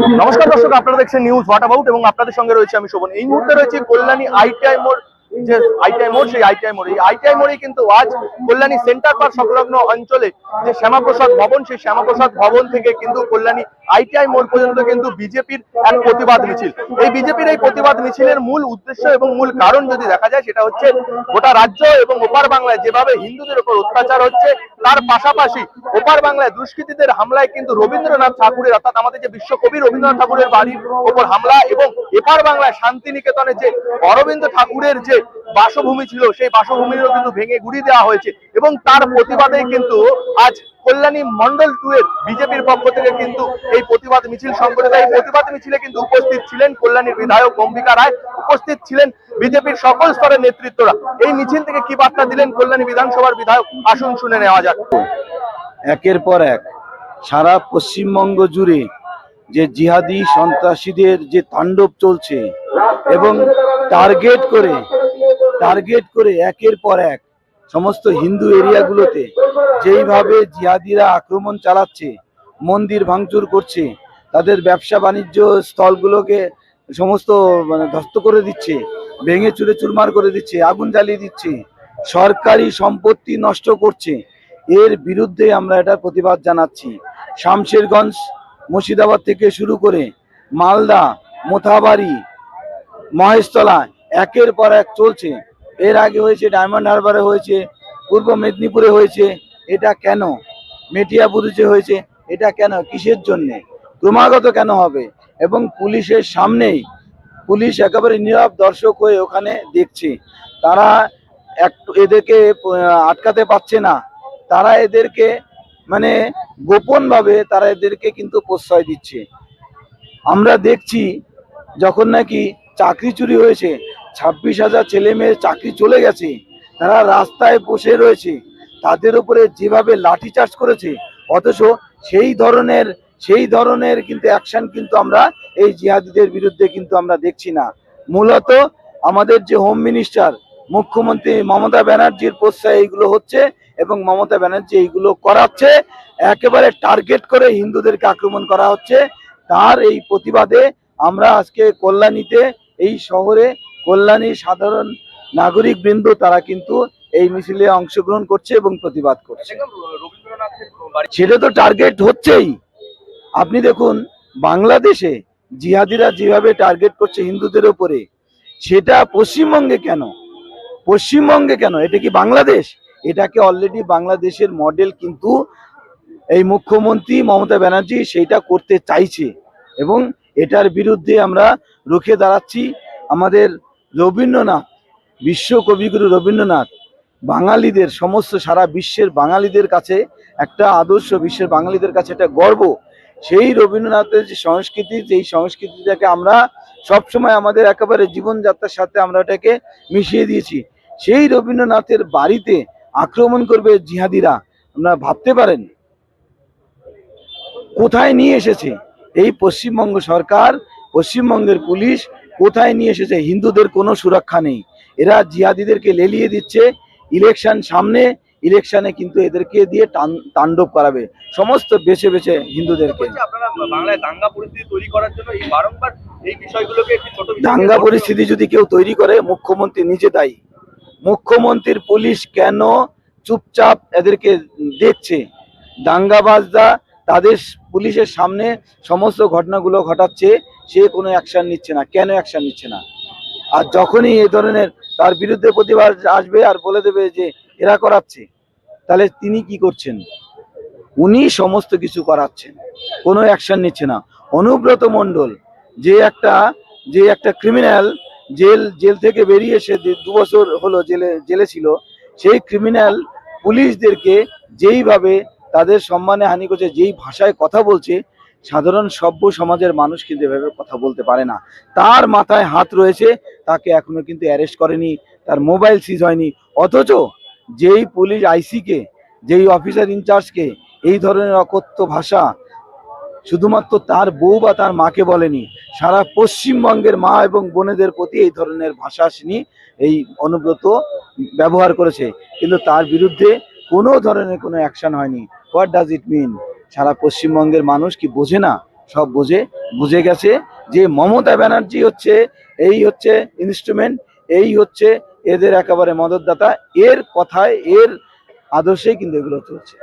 নমস্কার দর্শক, আপনারা দেখছেন নিউজ হোয়াট অ্যাবাউট এবং আপনাদের সঙ্গে রয়েছে আমি শোভন। এই মুহূর্তে রয়েছে কল্যাণী আইটিআই মোড়, যে আইটিআই মোড়, সেই আইটিআই মোড়। এই আইটিআই মোড়ে কিন্তু আজ কল্যাণী সেন্টার পার্ক সংলগ্ন অঞ্চলে যে শ্যামাপ্রসাদ ভবন, সেই শ্যামাপ্রসাদ ভবন থেকে কিন্তু কল্যাণী আইটিআই মোড় পর্যন্ত কিন্তু বিজেপির এক প্রতিবাদ মিছিল। এই বিজেপির এই প্রতিবাদ মিছিলের মূল উদ্দেশ্য এবং মূল কারণ যদি দেখা যায়, সেটা হচ্ছে গোটা রাজ্য এবং ওপার বাংলায় যেভাবে হিন্দুদের উপর অত্যাচার হচ্ছে, তার পাশাপাশি ওপার বাংলায় দুষ্কৃতীদের হামলায় কিন্তু রবীন্দ্রনাথ ঠাকুরের, অর্থাৎ আমাদের যে বিশ্বকবি রবীন্দ্রনাথ ঠাকুরের বাড়ির ওপর হামলা এবং এপার বাংলায় শান্তিনিকেতনে যে অরবিন্দ ঠাকুরের যে বাসভূমি ছিল, সেই বাসভূমিরও কিন্তু ভেঙে গুড়িয়ে দেওয়া হয়েছে এবং তার প্রতিবাদে কিন্তু আজ কল্যাণী মন্ডল টু এর বিজেপির পক্ষ থেকে কিন্তু এই প্রতিবাদ মিছিল সংগঠিত। এই প্রতিবাদ মিছিলে কিন্তু উপস্থিত ছিলেন কল্যাণীর বিধায়ক অম্বিকা রায়, উপস্থিত ছিলেন বিজেপির সকল স্তরের নেতৃত্বরা। এই মিছিল থেকে কি বার্তা দিলেন কল্যাণী বিধানসভার বিধায়ক? আসুন শুনে নেওয়া যাক। একের পর এক, সারা পশ্চিমবঙ্গ জুড়ে যে জিহাদি সন্ত্রাসীদের যে তাণ্ডব চলছে এবং টার্গেট করে টার্গেট করে একের পর এক সমস্ত হিন্দু এরিয়াগুলোতে যেইভাবে জিহাদিরা আক্রমণ চালাচ্ছে, মন্দির ভাঙচুর করছে, তাদের ব্যবসা বাণিজ্য স্থলগুলোকে সমস্ত মানে ধ্বস্ত করে দিচ্ছে, ভেঙে চুরে চুরমার করে দিচ্ছে, আগুন জ্বালিয়ে দিচ্ছে, সরকারি সম্পত্তি নষ্ট করছে। এর বিরুদ্ধে আমরা এটার প্রতিবাদ জানাচ্ছি। শামশেরগঞ্জ মুর্শিদাবাদ থেকে শুরু করে মালদা, মোথাবাড়ি মহেশতলা একের পর এক চলছে। এর আগে হয়েছে ডায়মন্ড হারবারে হয়েছে, পূর্ব মেদিনীপুরে হয়েছে, এটা কেন? মেটিয়া মেটিয়াবুরুজে হয়েছে, এটা কেন? কিসের জন্যে? ক্রমাগত কেন হবে? এবং পুলিশের সামনেই পুলিশ একেবারে নীরব দর্শক হয়ে ওখানে দেখছে। তারা একটু এদেরকে আটকাতে পারছে না। তারা এদেরকে মানে গোপনভাবে তারা এদেরকে কিন্তু প্রশ্রয় দিচ্ছে। আমরা দেখছি যখন নাকি চাকরি চুরি হয়েছে ছাব্বিশ হাজার ছেলে মেয়ের চাকরি চলে গেছে, তারা রাস্তায় বসে রয়েছে, তাদের উপরে যেভাবে লাঠিচার্জ করেছে, অথচ সেই ধরনের সেই ধরনের কিন্তু অ্যাকশন কিন্তু আমরা এই জিহাদিদের বিরুদ্ধে কিন্তু আমরা দেখছি না। মূলত আমাদের যে হোম মিনিস্টার মুখ্যমন্ত্রী মমতা ব্যানার্জির প্রশ্রয় এইগুলো হচ্ছে এবং মমতা ব্যানার্জি এইগুলো করাচ্ছে, একেবারে টার্গেট করে হিন্দুদেরকে আক্রমণ করা হচ্ছে। তার এই প্রতিবাদে আমরা আজকে কল্যাণীতে এই শহরে কল্যাণী সাধারণ নাগরিক বৃন্দ, তারা কিন্তু এই মিছিলে অংশগ্রহণ করছে এবং প্রতিবাদ করছে। সেটা তো টার্গেট হচ্ছেই। আপনি দেখুন, বাংলাদেশে জিহাদিরা যেভাবে টার্গেট করছে হিন্দুদের উপরে, সেটা পশ্চিমবঙ্গে কেন? পশ্চিমবঙ্গে কেন? এটা কি বাংলাদেশ? এটাকে অলরেডি বাংলাদেশের মডেল কিন্তু এই মুখ্যমন্ত্রী মমতা ব্যানার্জি সেইটা করতে চাইছে। এবং এটার বিরুদ্ধে আমরা রুখে দাঁড়াচ্ছি। আমাদের রবীন্দ্রনাথ, বিশ্ব কবিগুরু রবীন্দ্রনাথ, বাঙালিদের সমস্ত সারা বিশ্বের বাঙালিদের কাছে একটা আদর্শ, বিশ্বের বাঙালিদের কাছে একটা গর্ব। সেই রবীন্দ্রনাথের যে সংস্কৃতি, যেই সংস্কৃতিটাকে আমরা সবসময় আমাদের একেবারে জীবনযাত্রার সাথে আমরা এটাকে মিশিয়ে দিয়েছি, সেই রবীন্দ্রনাথের বাড়িতে আক্রমণ করবে জিহাদিরা, আপনারা ভাবতে পারেন। কোথায় নিয়ে এসেছে? এই পশ্চিমবঙ্গ সরকার, পশ্চিমবঙ্গের পুলিশ কোথায় নিয়ে এসেছে? হিন্দুদের কোনো সুরক্ষা নেই। এরা জিহাদিদেরকে লেলিয়ে দিচ্ছে। ইলেকশন সামনে ইলেকশনে কিন্তু এদেরকে দিয়ে তাণ্ডব করাবে। সমস্ত বেছে বেছে হিন্দুদেরকে। দাঙ্গা পরিস্থিতি যদি কেউ তৈরি করে মুখ্যমন্ত্রী নিজে দায়ী। মুখ্যমন্ত্রীর পুলিশ কেন চুপচাপ এদেরকে দেখছে? দাঙ্গাবাজরা তাদের পুলিশের সামনে সমস্ত ঘটনাগুলো ঘটাচ্ছে। সে কোনো অ্যাকশন নিচ্ছে না। কেন অ্যাকশন নিচ্ছে না? আর যখনই এ ধরনের তার বিরুদ্ধে প্রতিবাদ আসবে আর বলে দেবে যে এরা করাচ্ছে, তাহলে তিনি কি করছেন? উনি সমস্ত কিছু করাচ্ছেন। কোনো অ্যাকশন নিচ্ছে না। অনুব্রত মণ্ডল, যে একটা যে একটা ক্রিমিনাল জেল জেল থেকে বেরিয়ে এসে দু- বছর হলো জেলে জেলে ছিল, সেই ক্রিমিনাল পুলিশদেরকে যেইভাবে তাদের সম্মানে হানি করছে, যেই ভাষায় কথা বলছে সাধারণ সভ্য সমাজের মানুষ কিন্তু এভাবে কথা বলতে পারে না। তার মাথায় হাত রয়েছে, তাকে এখনও কিন্তু অ্যারেস্ট করেনি, তার মোবাইল সিজ হয়নি। অথচ যেই পুলিশ আইসিকে যেই অফিসার ইনচার্জকে এই ধরনের অকথ্য ভাষা শুধুমাত্র তার বউ বা তার মাকে বলেনি, সারা পশ্চিমবঙ্গের মা এবং বোনেদের প্রতি এই ধরনের ভাষা তিনি এই অনুব্রত ব্যবহার করেছে। কিন্তু তার বিরুদ্ধে কোনো ধরনের কোনো অ্যাকশন হয়নি। হোয়াট ডাজ ইট মিন সারা পশ্চিমবঙ্গের মানুষ কি বোঝে না? সব বোঝে, বুঝে গেছে যে মমতা ব্যানার্জি হচ্ছে, এই হচ্ছে ইনস্ট্রুমেন্ট এই হচ্ছে এদের একেবারে মদতদাতা। এর কথায়, এর আদর্শেই কিন্তু এগুলো চলছে।